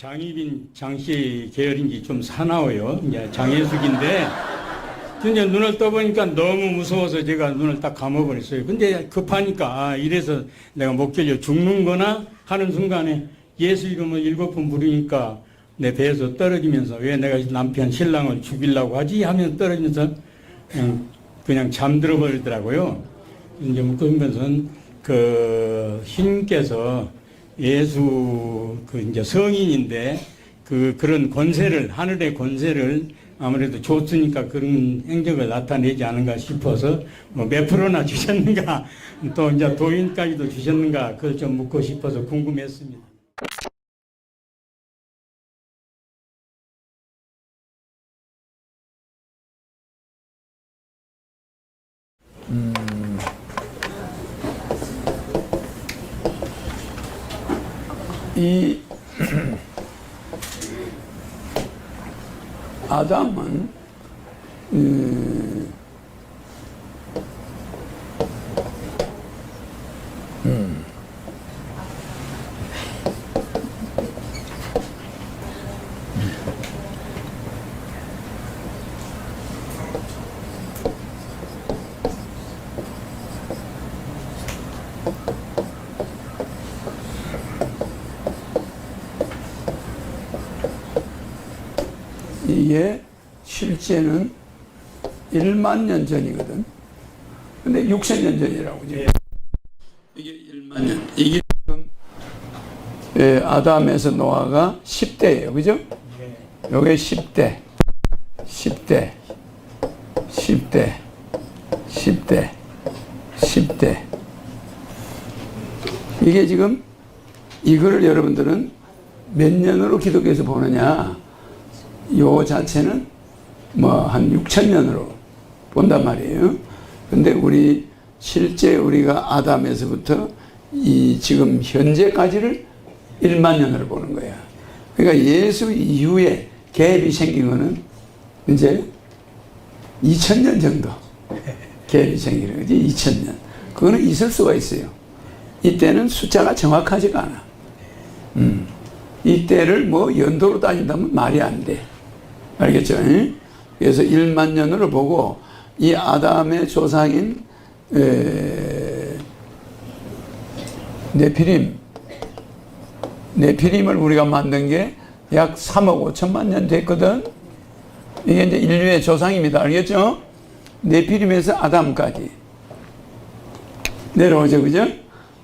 장희빈 장씨 계열인지 좀 사나워요. 이제 장혜숙인데 진짜 눈을 떠보니까 너무 무서워서 제가 눈을 딱 감아버렸어요. 근데 급하니까 아, 이래서 내가 못 견뎌 죽는거나 하는 순간에 예수 이름을 일곱 번 부르니까 내 배에서 떨어지면서 왜 내가 남편 신랑을 죽이려고 하지 하면서 떨어지면서 그냥, 그냥 잠들어 버리더라고요. 이제 뭐 그러면서 그 신께서 예수 그 이제 성인인데 그 그런 권세를 하늘의 권세를 아무래도 줬으니까 그런 행적을 나타내지 않은가 싶어서 뭐 몇 프로나 주셨는가 또 이제 도인까지도 주셨는가 그걸 좀 묻고 싶어서 궁금했습니다. 아담 이게 실제는 1만 년 전이거든. 근데 6천 년 전이라고. 이제. 이게 1만 년. 이게 지금 예, 아담에서 노아가 10대예요. 그죠? 요게 10대. 10대. 10대. 10대. 10대. 이게 지금 이거를 여러분들은 몇 년으로 기독교에서 보느냐? 요 자체는 뭐 한 6천 년으로 본단 말이에요. 근데 우리 실제 우리가 아담에서부터 이 지금 현재까지를 1만 년으로 보는 거야. 그러니까 예수 이후에 갭이 생긴 거는 이제 2천 년 정도 갭이 생기는 거지 2천 년. 그거는 있을 수가 있어요. 이때는 숫자가 정확하지가 않아. 음. 이때를 뭐 연도로 따진다면 말이 안 돼. 알겠죠? 응? 그래서 1만 년으로 보고 이 아담의 조상인 에, 네피림 네피림을 우리가 만든 게 약 3억 5천만 년 됐거든. 이게 이제 인류의 조상입니다. 알겠죠? 네피림에서 아담까지 내려오죠, 그죠?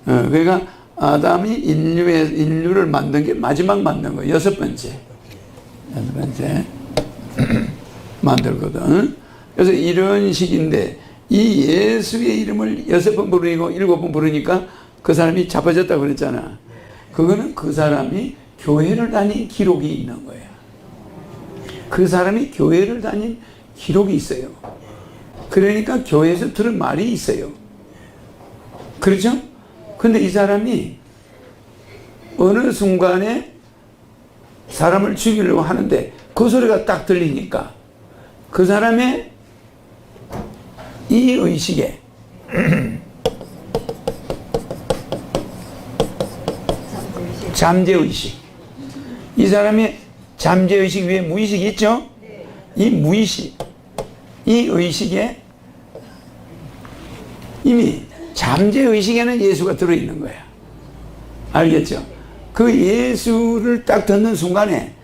어, 그러니까 아담이 인류의 인류를 만든 게 마지막 만든 거 여섯 번째, 여섯 번째. 만들거든. 그래서 이런 식인데 이 예수의 이름을 여섯 번 부르고 일곱 번 부르니까 그 사람이 자빠졌다고 그랬잖아. 그거는 그 사람이 교회를 다닌 기록이 있는 거야. 그 사람이 교회를 다닌 기록이 있어요. 그러니까 교회에서 들은 말이 있어요. 그렇죠? 근데 이 사람이 어느 순간에 사람을 죽이려고 하는데 그 소리가 딱 들리니까 그 사람의 이 의식에 잠재의식 이 사람의 잠재의식 위에 무의식이 있죠? 이 무의식 이 의식에 이미 잠재의식에는 예수가 들어있는 거야 알겠죠? 그 예수를 딱 듣는 순간에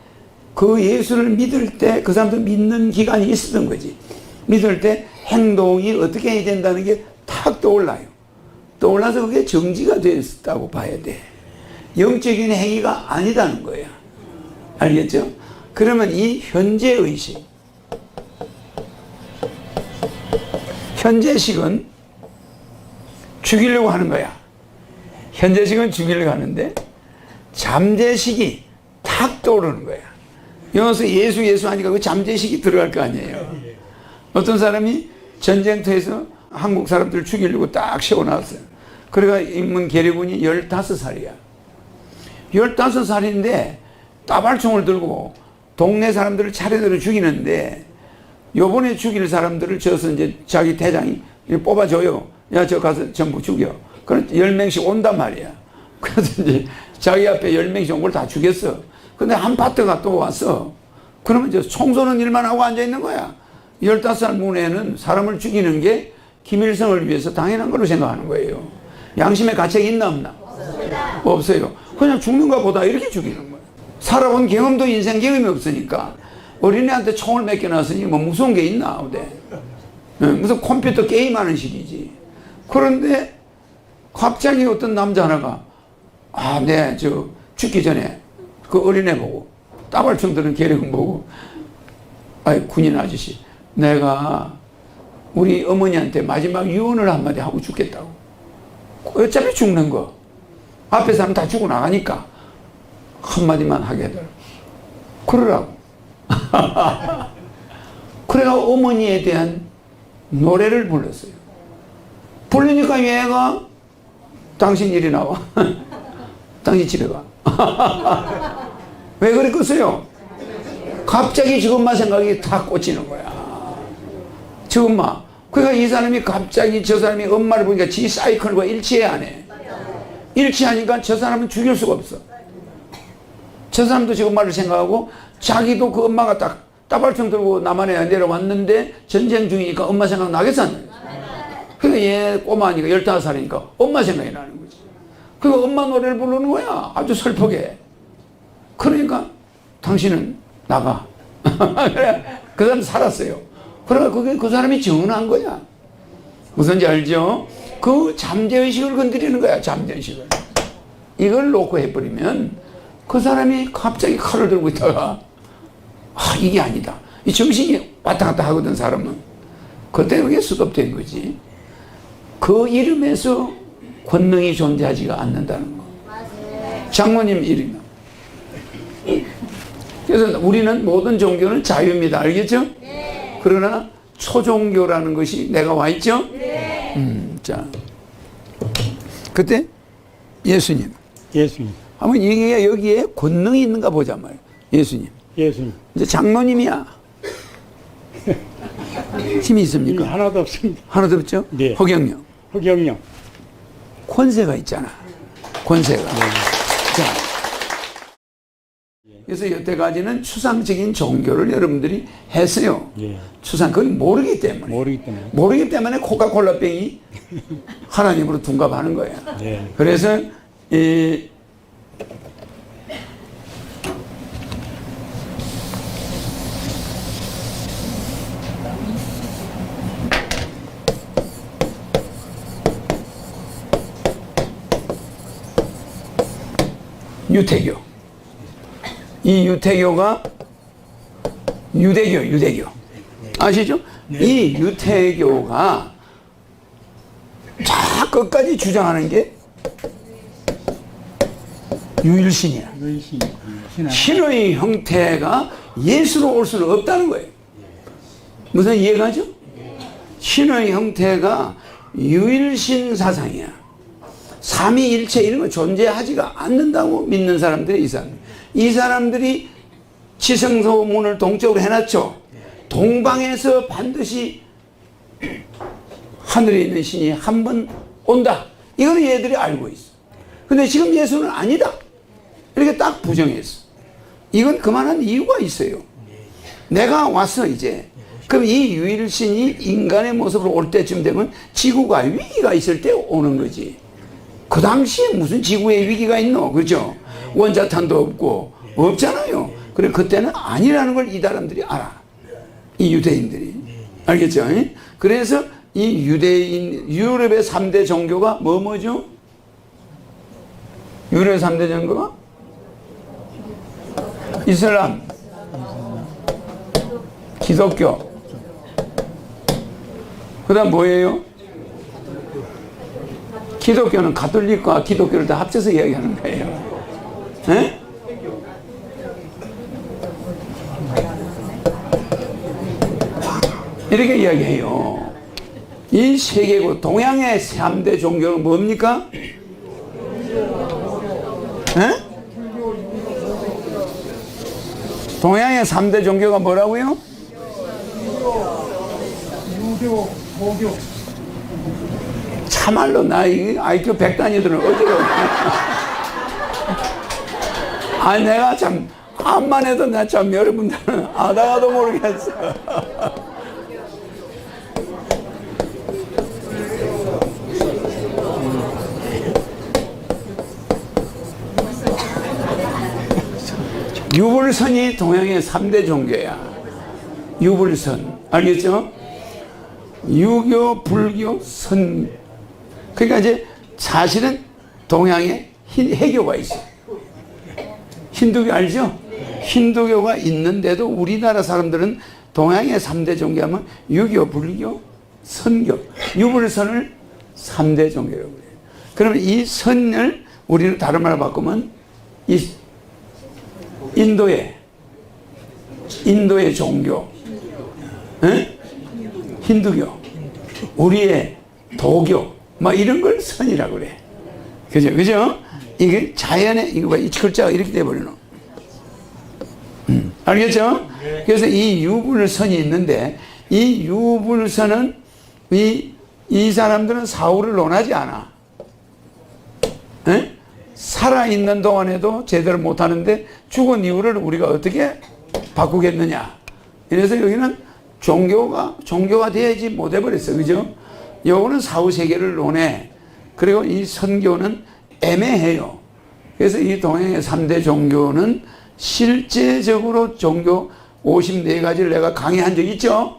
그 예수를 믿을 때 그 사람도 믿는 기간이 있었던 거지. 믿을 때 행동이 어떻게 해야 된다는 게 탁 떠올라요. 떠올라서 그게 정지가 됐다고 봐야 돼. 영적인 행위가 아니다는 거야. 알겠죠? 그러면 이 현재 의식, 현재식은 죽이려고 하는 거야. 현재식은 죽이려고 하는데 잠재식이 탁 떠오르는 거야. 여기서 예수 예수 하니까 그 잠재식이 들어갈 거 아니에요. 어떤 사람이 전쟁터에서 한국 사람들을 죽이려고 딱 세워놨어요. 그래가 인문 계례군이 15살이야. 15살인데 따발총을 들고 동네 사람들을 차례대로 죽이는데 요번에 죽일 사람들을 저서 이제 자기 대장이 뽑아줘요. 야, 저 가서 전부 죽여. 그럼 10명씩 온단 말이야. 그래서 이제 자기 앞에 10명씩 온 걸 다 죽였어. 근데 한 파트가 또 왔어. 그러면 이제 청소는 일만 하고 앉아 있는 거야. 15살 문에는 사람을 죽이는 게 김일성을 위해서 당연한 걸로 생각하는 거예요. 양심의 가책이 있나 없나? 없어요. 그냥 죽는가 보다 이렇게 죽이는 거예요. 살아본 경험도 인생 경험이 없으니까 어린애한테 총을 맡겨놨으니 뭐 무서운 게 있나 어디? 예, 무슨 컴퓨터 게임하는 식이지. 그런데 갑자기 어떤 남자 하나가 아, 네, 저 죽기 전에 그 어린애 보고 따발총 드는 계령 보고 아이 군인 아저씨 내가 우리 어머니한테 마지막 유언을 한마디 하고 죽겠다고. 어차피 죽는 거. 앞에 사람 다 죽고 나가니까 한마디만 하게 해달라. 그러라고. 그래가 어머니에 대한 노래를 불렀어요. 부르니까 얘가 당신 일이 나와. 당신 집에 가 왜 그랬겠어요? 갑자기 지금만 생각이 다 꽂히는 거야. 지금만. 그러니까 이 사람이 갑자기 저 사람이 엄마를 보니까 지 사이클과 일치해 안 해. 일치하니까 저 사람은 죽일 수가 없어. 저 사람도 지금 말을 생각하고 자기도 그 엄마가 딱 따발총 들고 남한에 내려왔는데 전쟁 중이니까 엄마 생각 나겠어? 그러니까 얘 꼬마니까 15살이니까 엄마 생각이 나는 거지. 그리고 엄마 노래를 부르는 거야. 아주 슬프게. 그러니까 당신은 나가. 그 사람 살았어요. 그러니까 그게 그 사람이 정한 거야. 무슨지 알죠? 그 잠재의식을 건드리는 거야, 잠재의식을. 이걸 놓고 해버리면 그 사람이 갑자기 칼을 들고 있다가 아, 이게 아니다. 이 정신이 왔다 갔다 하거든, 사람은. 그때 그게 수급된 거지. 그 이름에서 권능이 존재하지가 않는다는 거. 장모님 이름. 그래서 우리는 모든 종교는 자유입니다. 알겠죠? 그러나 초종교라는 것이 내가 와 있죠? 음, 자. 그때 예수님. 예수님, 한번 이게 여기에 권능이 있는가 보자 말이야. 예수님. 예수님. 이제 장로님이야. 힘이 힘이 있습니까? 하나도 없습니다. 하나도 없죠? 네. 허경영. 허경영. 권세가 있잖아. 권세가. 자. 그래서 여태까지는 추상적인 종교를 여러분들이 했어요. 예. 추상, 그건 모르기 때문에. 모르기 때문에. 모르기 때문에 코카콜라 병이 하나님으로 둔갑하는 거예요. 네. 그래서 이 유태교. 이 유태교가 유대교, 유대교. 아시죠? 이 유태교가 자 끝까지 주장하는 게 유일신이야. 신의 형태가 예수로 올 수는 없다는 거예요. 무슨 이해가죠? 신의 형태가 유일신 사상이야. 삼위일체 이런 거 존재하지가 않는다고 믿는 사람들이 이 사람. 이 사람들이 지성소문을 동쪽으로 해놨죠. 동방에서 반드시 하늘에 있는 신이 한 번 온다. 이거는 얘들이 알고 있어. 근데 지금 예수는 아니다. 이렇게 딱 부정했어. 이건 그만한 이유가 있어요. 내가 왔어, 이제. 그럼 이 유일신이 인간의 모습으로 올 때쯤 되면 지구가 위기가 있을 때 오는 거지. 그 당시에 무슨 지구에 위기가 있노? 그죠? 원자탄도 없고, 없잖아요. 그래, 그때는 아니라는 걸 이 사람들이 알아. 이 유대인들이. 알겠죠? 그래서 이 유대인, 유럽의 3대 종교가 뭐, 뭐죠? 유럽의 3대 종교가? 이슬람, 기독교, 그 다음 뭐예요? 기독교는 가톨릭과 기독교를 다 합쳐서 이야기하는 거예요. 에? 이렇게 이야기해요. 이 세계고 동양의 3대 종교는 뭡니까? 에? 동양의 3대 종교가 뭐라고요? 유교, 고교. 참말로 나 이 IQ 100단위들은 어디로 아 내가 참 암만 해도 나 참 여러분들은 아다가도 모르겠어. 유불선이 동양의 3대 종교야. 유불선. 알겠죠? 유교, 불교, 선. 그러니까 이제 사실은 동양에 히- 해교가 있어. 힌두교 알죠? 힌두교가 있는데도 우리나라 사람들은 동양의 3대 종교하면 유교, 불교, 선교, 유불선을 3대 종교라고 그래요. 그러면 이 선을 우리는 다른 말로 바꾸면 이 인도의 인도의 종교, 에? 힌두교, 우리의 도교, 막 이런 걸 선이라고 그래. 그죠, 그죠? 이게 자연의 이거 봐, 이 글자가 이렇게 돼버리노. 음, 알겠죠? 그래서 이 유불선이 있는데 이 유불선은 이, 이 사람들은 사후를 논하지 않아. 에? 살아있는 동안에도 제대로 못하는데 죽은 이유를 우리가 어떻게 바꾸겠느냐. 그래서 여기는 종교가, 종교가 돼야지 못해버렸어. 그죠? 요거는 사후세계를 논해. 그리고 이 선교는 애매해요. 그래서 이 동양의 3대 종교는 실제적으로 종교 54가지를 내가 강의한 적 있죠?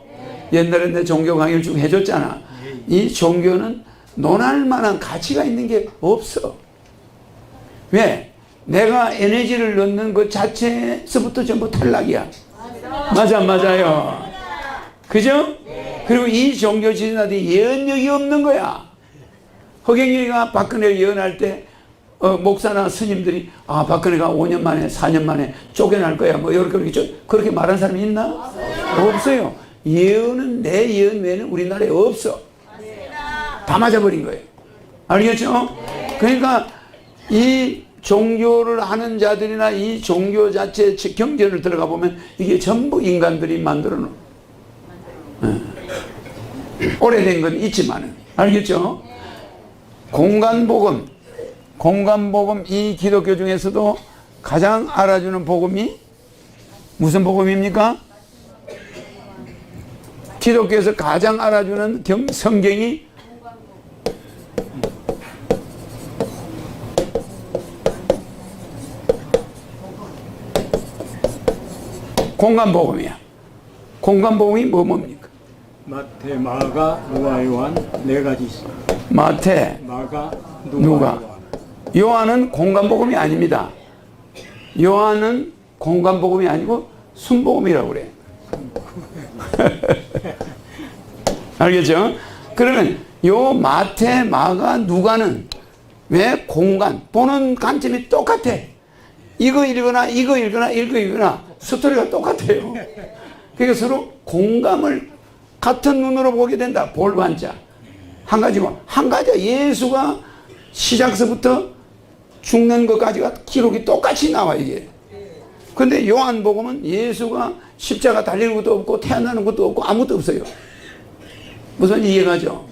옛날에 내 종교 강의를 쭉 해줬잖아. 이 종교는 논할 만한 가치가 있는 게 없어. 왜? 내가 에너지를 넣는 그 자체에서부터 전부 탈락이야. 맞아, 맞아요. 그죠? 그리고 이 종교 지진한테 예언력이 없는 거야. 허경영이가 박근혜를 예언할 때, 어, 목사나 스님들이, 아, 박근혜가 5년 만에, 4년 만에 쫓겨날 거야. 뭐, 이렇게, 그렇게, 그렇게 말한 사람이 있나? 없어요. 예언은, 내 예언 외에는 우리나라에 없어. 다 맞아버린 거예요. 알겠죠? 그러니까 이 종교를 하는 자들이나 이 종교 자체 경전을 들어가 보면 이게 전부 인간들이 만들어 놓은 예. 오래된 건 있지만은 알겠죠? 공간 복음 공간 복음 이 기독교 중에서도 가장 알아주는 복음이 무슨 복음입니까? 기독교에서 가장 알아주는 경, 성경이 공간 복음이야. 공간 복음이 뭐 뭡니까? 마태, 마가, 누가, 요한 네 가지 있어. 마태, 마가, 누가, 누가? 요한. 요한은 공간복음이 아닙니다. 요한은 공간복음이 아니고 순복음이라고 그래. 알겠죠? 그러면 요 마태, 마가, 누가는 왜 공간, 보는 관점이 똑같아. 이거 읽거나 이거 읽거나 이거 읽거나 스토리가 똑같아요. 그러니까 서로 공감을 같은 눈으로 보게 된다. 볼반자. 한 가지고 한 가지 예수가 시작서부터 죽는 것까지가 기록이 똑같이 나와 이게. 근데 요한복음은 예수가 십자가 달리는 것도 없고 태어나는 것도 없고 아무것도 없어요. 무슨 이해가죠?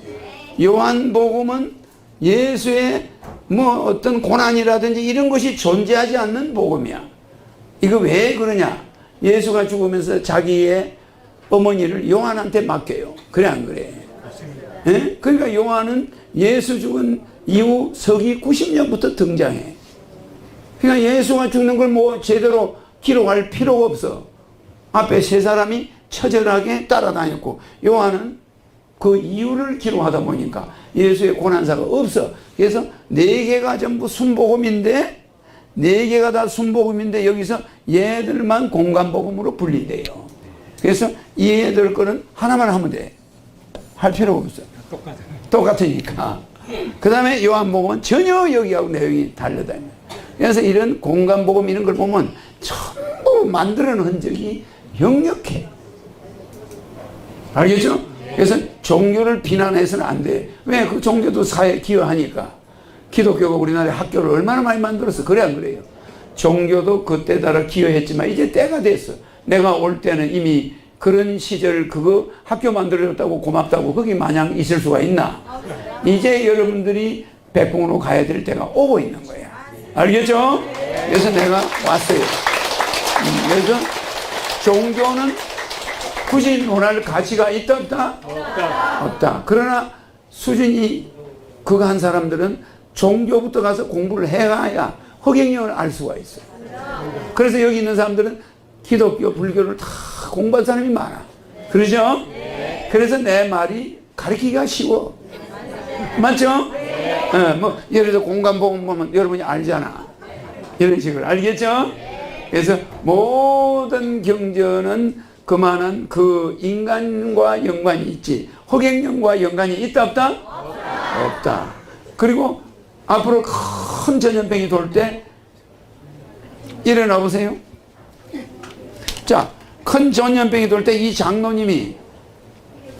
요한복음은 예수의 뭐 어떤 고난이라든지 이런 것이 존재하지 않는 복음이야. 이거 왜 그러냐? 예수가 죽으면서 자기의 어머니를 요한한테 맡겨요. 그래 안 그래? 예? 그러니까 요한은 예수 죽은 이후 서기 90년부터 등장해. 그러니까 예수가 죽는 걸 뭐 제대로 기록할 필요가 없어. 앞에 세 사람이 처절하게 따라다녔고 요한은 그 이유를 기록하다 보니까 예수의 고난사가 없어. 그래서 네 개가 전부 순복음인데 네 개가 다 순복음인데 여기서 얘들만 공간복음으로 분리돼요. 그래서 이 얘들 거는 하나만 하면 돼. 할 필요가 없어. 똑같아. 똑같으니까. 그 다음에 요한복음은 전혀 여기하고 내용이 달려다녀요. 그래서 이런 공간복음 이런 걸 보면 전부 만들어 놓은 흔적이 역력해. 알겠죠? 그래서 종교를 비난해서는 안 돼. 왜? 그 종교도 사회에 기여하니까. 기독교가 우리나라에 학교를 얼마나 많이 만들었어. 그래, 안 그래요? 종교도 그때 따라 기여했지만 이제 때가 됐어. 내가 올 때는 이미 그런 시절 그거 학교 만들어줬다고 고맙다고 거기 마냥 있을 수가 있나? 이제 여러분들이 백봉으로 가야 될 때가 오고 있는 거야. 알겠죠? 그래서 내가 왔어요. 그래서 종교는 굳이 논할 가치가 있다 없다? 없다. 없다. 그러나 수준이 그거 한 사람들은 종교부터 가서 공부를 해가야 허경영을 알 수가 있어요. 그래서 여기 있는 사람들은 기독교, 불교를 다 공부한 사람이 많아. 그러죠? 그래서 내 말이 가르치기가 쉬워. 맞죠? 어, 뭐, 예를 들어 공간보험 보면 여러분이 알잖아. 이런 식으로. 알겠죠? 그래서 모든 경전은 그만한 그 인간과 연관이 있지. 허경영과 연관이 있다, 없다? 없다. 그리고 앞으로 큰 전염병이 돌 때 일어나 보세요. 자, 큰 전염병이 돌 때 이 장로님이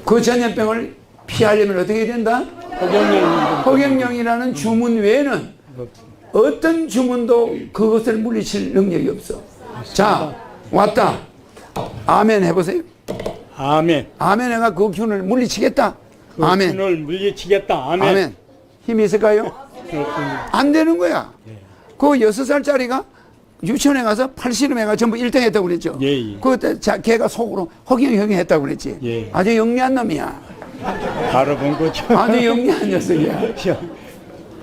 그 전염병을 피하려면 어떻게 해야 된다? 허경영 허경영 이라는 주문 외에는 어떤 주문도 그것을 물리칠 능력이 없어. 자, 왔다. 아멘 해보세요. 아멘. 아멘 내가 그 균을 물리치겠다. 그 아멘. 을 물리치겠다. 아멘. 아멘. 힘이 있을까요? 안 되는 거야. 그 여섯 살짜리가 유치원에 가서 팔씨름회가 전부 1등 했다고 그랬죠. 예, 예. 그때 자, 걔가 속으로 허경 형이 했다고 그랬지. 예. 아주 영리한 놈이야. 바로 본 거죠. 아주 영리한 녀석이야.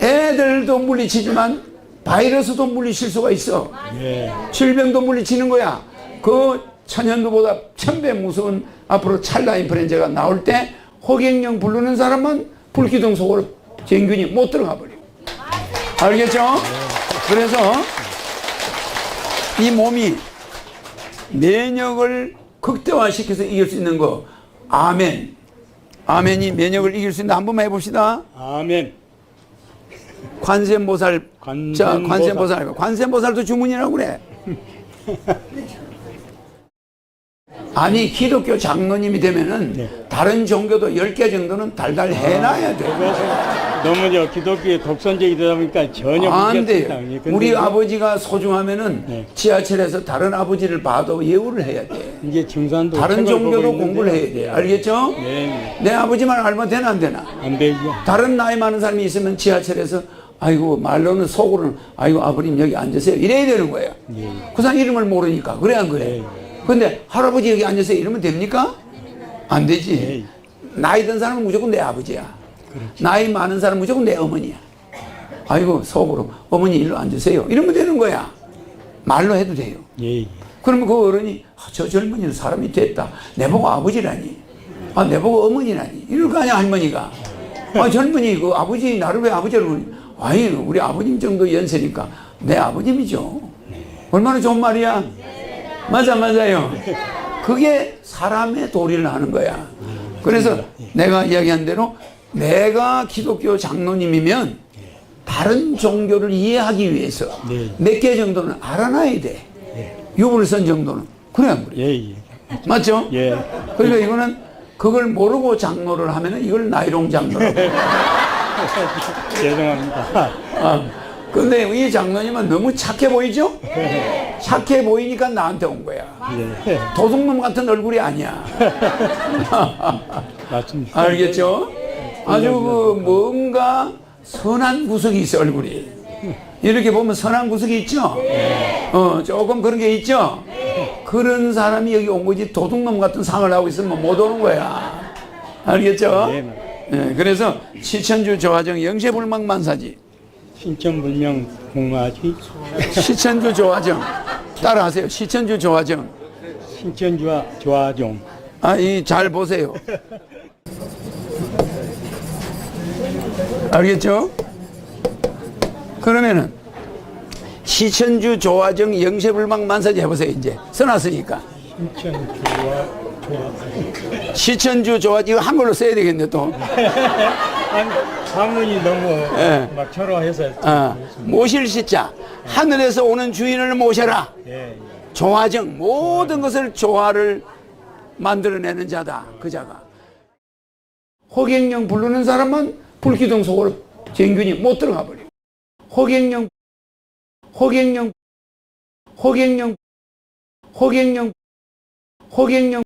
애들도 물리치지만 바이러스도 물리칠 수가 있어. 예. 질병도 물리치는 거야. 그 천연두보다 천배 무서운 앞으로 찰나 인플루엔자가 나올 때 호갱령 부르는 사람은 불기둥 속으로 진균이 못 들어가 버려. 알겠죠? 그래서 이 몸이 면역을 극대화시켜서 이길 수 있는 거 아멘. 아멘이 면역을 이길 수 있는 한 번만 해봅시다. 아멘. 관세음보살. 관세음보살. 관세음보살도 주문이라고 그래. 아니, 기독교 장로님이 되면은 네. 다른 종교도 10개 정도는 달달 해놔야 돼. 그래서 너무 저 기독교의 독선적이다 보니까 전혀 안 모르겠습니다. 돼요. 근데 우리 이제- 아버지가 소중하면은 네. 지하철에서 다른 아버지를 봐도 예우를 해야 돼. 이제 증산도 다른 책을 보고 종교도 있는데요. 공부를 해야 돼. 알겠죠? 네. 내 아버지만 알면 되나 안 되나? 안 되죠. 다른 나이 많은 사람이 있으면 지하철에서 아이고 말로는 속으로는 아이고 아버님 여기 앉으세요 이래야 되는 거예요. 예. 그 사람 이름을 모르니까 그래 안 그래? 근데 할아버지 여기 앉으세요 이러면 됩니까? 안 되지. 나이 든 사람은 무조건 내 아버지야. 나이 많은 사람은 무조건 내 어머니야. 아이고 속으로 어머니 일로 앉으세요 이러면 되는 거야. 말로 해도 돼요. 예. 그러면 그 어른이 아, 저 젊은이는 사람이 됐다. 내보고 아버지라니. 아, 내보고 어머니라니. 이럴 거 아니야, 할머니가. 아, 젊은이 그 아버지 나를 왜 그러니? 아니, 우리 아버님 정도 연세니까 내 아버님이죠. 얼마나 좋은 말이야. 맞아, 맞아요. 그게 사람의 도리를 하는 거야. 그래서 내가 이야기한 대로 내가 기독교 장로님이면 다른 종교를 이해하기 위해서 네. 몇개 정도는 알아놔야 돼. 유불선 정도는. 그래, 안 그래? 예. 예. 맞죠? 예. 그러니까 이거는 그걸 모르고 장로를 하면은 이걸 나이롱 장로라고. 죄송합니다. 아, 근데 이 장로님은 너무 착해 보이죠? 착해 보이니까 나한테 온 거야. 예. 도둑놈 같은 얼굴이 아니야. 맞습니다. 알겠죠? 아주 그 뭔가 선한 구석이 있어 얼굴이. 이렇게 보면 선한 구석이 있죠? 어, 조금 그런 게 있죠? 그런 사람이 여기 온 거지 도둑놈 같은 상을 하고 있으면 못 오는 거야. 알겠죠? 예. 예, 그래서 시천주 조화정 영세불망 만사지. 신천 불명 공화지 시천주 조화정. 따라하세요. 시천주 조화정. 신천주와 조화종 아, 이 잘 보세요. 알겠죠? 그러면은 시천주 조화정 영세불망 만사지 해보세요 이제 써놨으니까 신천주와 조화 시천주 조화 이거 한글로 써야 되겠네 또 사문이 너무 예. 막 초라해서 아, 모실 시자. 하늘에서 오는 주인을 모셔라. 예. 조화정 모든 것을 조화를 만들어내는 자다 그 자가. 호갱령 부르는 사람은 불기둥 속으로 진균이 못 들어가 버려 호갱령 호갱령 호갱령 호갱령 호갱령